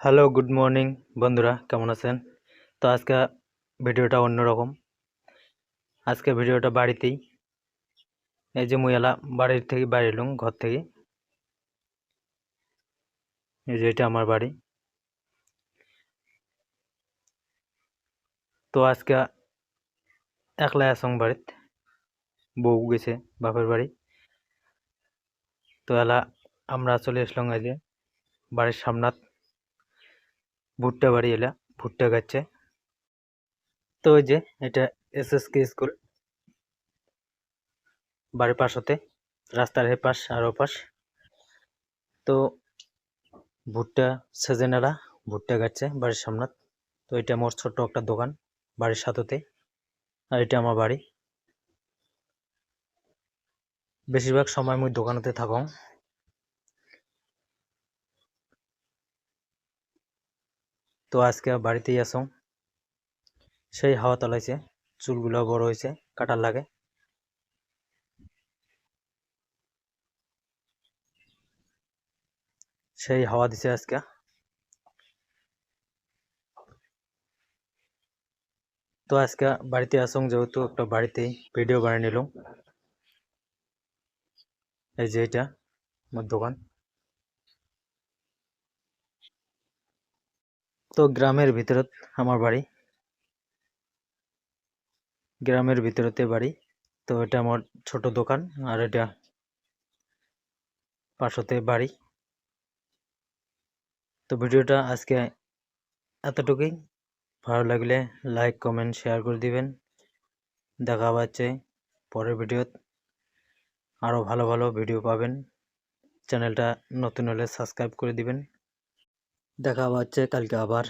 Hello good morning বন্ধুরা, কেমন আছেন? তো আজকে ভিডিওটা অন্যরকম। আজকে ভিডিওটা বাড়িতেই। এই যে মুই এলা বাড়ির থেকে বাড়ি এলুম, ঘর থেকে। এই যে এটা আমার বাড়ি। তো আজকে একলা আসং বাড়িত। বউ গেছে, বাপের বাড়ি। তো এলা, আমরা চলে আসলাম এই যে বাড়ির সামনাত। ভুট্টা বাড়ি এলা, ভুট্টা গাচ্ছে তো ওই যে, এটা এস এস কে স্কুল বাড়ির পাশতে, রাস্তার হে পাশ আর পাশ। তো ভুট্টা সেজেনারা ভুট্টা গাচ্ছে বাড়ির সামনাত তো এটা আমার ছোট্ট একটা দোকান, বাড়ির সাথতে আর এটা আমার বাড়ি। বেশিরভাগ সময় মুই দোকানতে থাকং। তো আজকে বাড়িতেই আসং সেই হাওয়া তলাইছে, চুলগুলো বড় হয়েছে, কাটার লাগে। সেই হাওয়া দিছে আজকে। তো আজকে বাড়িতে আসং যেহেতু একটা বাড়িতেই ভিডিও বানিয়ে নিলাম। এই যে এটা, আমার দোকান। তো গ্রামের ভিতরত আমার বাড়ি। গ্রামের ভিতরতে বাড়ি। তো এটা আমার ছোট দোকান আর এটা পাশতে বাড়ি। তো ভিডিওটা আজকে এতটুকুই। ভালো লাগলে লাইক, কমেন্ট, শেয়ার করে দিবেন। দেখা পাচ্ছে পরের ভিডিওত। আরও ভালো ভালো ভিডিও পাবেন। চ্যানেলটা নতুন হলে সাবস্ক্রাইব করে দিবেন। দেখা হচ্ছে কালকে আবার।